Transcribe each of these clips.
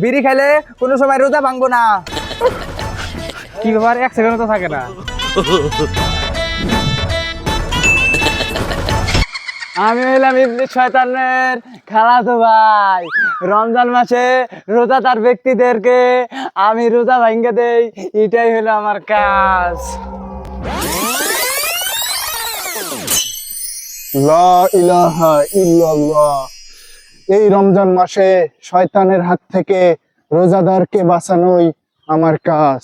বিড়ি খেলে কোনো সময় রোজা ভাঙবো না। কি ব্যাপার? এক সেকেন্ড তো থাকে না। আমি হইলাম ইবলিস শয়তানের খালাতো ভাই। রমজান মাসে রোজা তার ব্যক্তিদেরকে আমি রোজা ভাঙ্গে দেই। এটাই হলো আমার কাজ। লা ইলাহা ইল্লাল্লাহ। এই রমজান মাসে শয়তানের হাত থেকে রোজাদারকে বাঁচানোই আমার কাজ।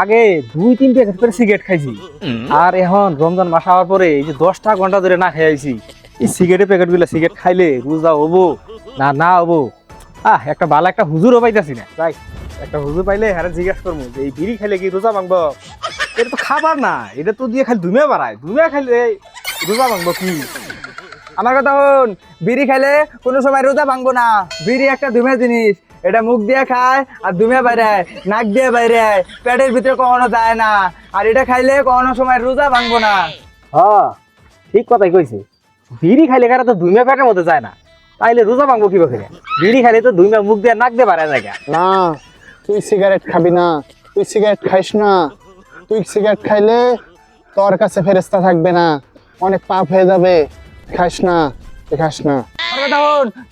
আগে দুই, তিন প্যাকেট করে সিগারেট খাইছি। আর এখন রমজান মাস হওয়ার পরে এই যে দশটা ঘণ্টা ধরে না খাইছি এই সিগারেটের প্যাকেটগুলা সিগারেট খাইলে রোজা হব না না হব? আহ, একটা ভালো একটা হুজুরও পাইতাছি না। যাই, একটা হুজুর পাইলে হ্যাঁ জিজ্ঞাসা করব যে এই বিড়ি খাইলে কি রোজা ভাঙবো এটা তো খাবার না, এটা তো দিয়ে খালি ধুমে বাড়ায়। ধুমে খাইলে রোজা ভাঙবো কি? আমার কথা হন বিড়ি খাইলে কোনো সময় রোজা ভাঙবো না। বিড়ি একটা ধুমে জিনিস। এটা মুখ দিয়ে খায় আর ধুমে বাইরে নাক দিয়ে বাইরে পেটের ভিতরে কখনো যায় না। আর এটা খাইলে কখনো সময় রোজা ভাঙবো না। হ্যাঁ ঠিক কথাই কইছে। বিড়ি খাইলে কারা তো দুইমা পেটের মধ্যে যায় না? তাইলে রোজা ভাঙবো কি বকে বিড়ি খাইলে তো দুইমা মুখ দিয়ে নাক দিয়ে বাড়ায় জায়গা না তুই সিগারেট খাবি না। তুই সিগারেট খাইস না। তুই সিগারেট খাইলে তোর কাছে ফেরেস্তা থাকবে না। অনেক পাপ হয়ে যাবে। খাস না খাস না।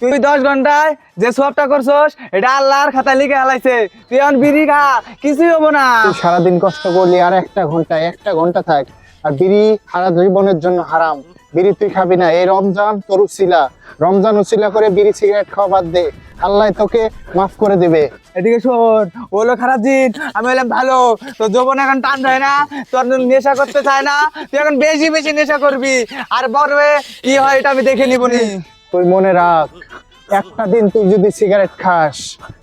তুই দশ ঘন্টায় যে সবটা করছস এটা আল্লাহর খাতা লিখে হালাইছে তুই এখন বিড়ি খা কিছুই হব না। সারাদিন কষ্ট করলি আর একটা ঘণ্টা একটা ঘণ্টা থাক। আর বিড়ি সারা জীবনের জন্য হারাম। বিড়ি তুই খাবি না। এই রমজান তোর উসিলা। রমজান উসিলা করে বিড়ি সিগারেট খাওয়া বাদ দে। আল্লাহ তোকে মাফ করে দেবে। এদিকে শোন হলো খারাপ জিন আমি বললাম ভালো। তোর যৌবন এখন টান যায় না। তোর নেশা করতে চায় না। তুই এখন বেশি বেশি নেশা করবি। আর বড়বে কি হয় এটা আমি দেখে নিবনি তুই মনে রাখ একটা দিন তুই যদি সিগারেট খাস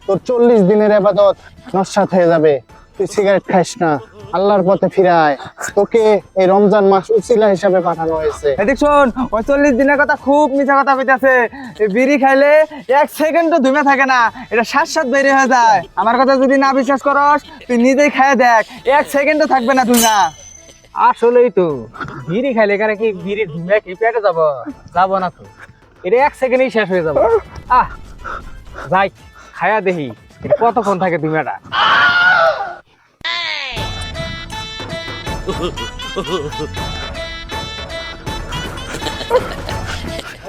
তোর চল্লিশ দিনের আবাদত নস্বাত হয়ে যাবে। তুই সিগারেট খাস না। আল্লাহর পথে ফিরায়। তোকে এই রমজান মাস উচিলা হিসাবে পাঠানো হয়েছে। এদিক শোন ওই চল্লিশ দিনের কথা খুব মিথ্যা কথা কইতাছে। বিড়ি খাইলে এক সেকেন্ডও ধুমে থাকে না এটা সাত সাত বেরিয়ে হয়ে যায়। আমার কথা যদি না বিশ্বাস করস তুই নিজেই খায় দেখ এক সেকেন্ডও থাকবে না তুই না আসলেই তো বিড়ি খাইলে কারা কি বিড়ি ধুমে কি পেটে যাব? যাব না তো। এটা এক সেকেন্ডেই শেষ হয়ে যাবে। আহ যাই খায়া দেখি এটা কতক্ষণ থাকে ধুমেটা?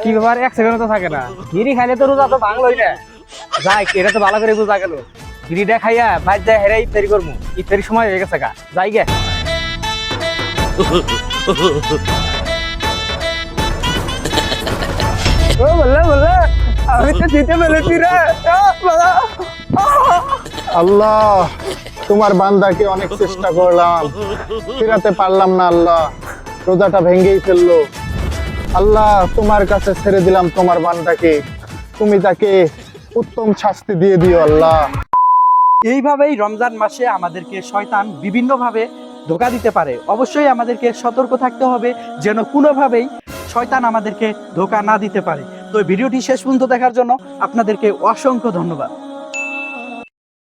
কি ব্যাপার, এক সেকেন্ড তো থাকে না। বিড়ি খাইলে তো রোজা তো ভাঙলোই না। যাই, এটা তো ভালো করে বোঝা গেল। বিড়িটা খাইয়া বাইর যায় হেরে ইফতারি করব ইফতারি সময় হয়ে গেছে গা। যাই গে। ও বললে বললে, আমি তো দিতে পেরেছি রে। আল্লাহ। তোমার বান্দাকে অনেক চেষ্টা করলাম। ফিরাতে পারলাম না আল্লাহ। রোজাটা ভেঙেই ফেলল। আল্লাহ, তোমার কাছে ছেড়ে দিলাম তোমার বান্দাকে। তুমি তাকে উত্তম শাস্তি দিয়ে দিও আল্লাহ। এইভাবেই রমজান মাসে আমাদেরকে শয়তান বিভিন্নভাবে ধোকা দিতে পারে। অবশ্যই আমাদেরকে সতর্ক থাকতে হবে, যেন কোনোভাবেই শয়তান আমাদেরকে ধোকা না দিতে পারে। তো ভিডিওটি শেষ পর্যন্ত দেখার জন্য আপনাদেরকে অসংখ্য ধন্যবাদ।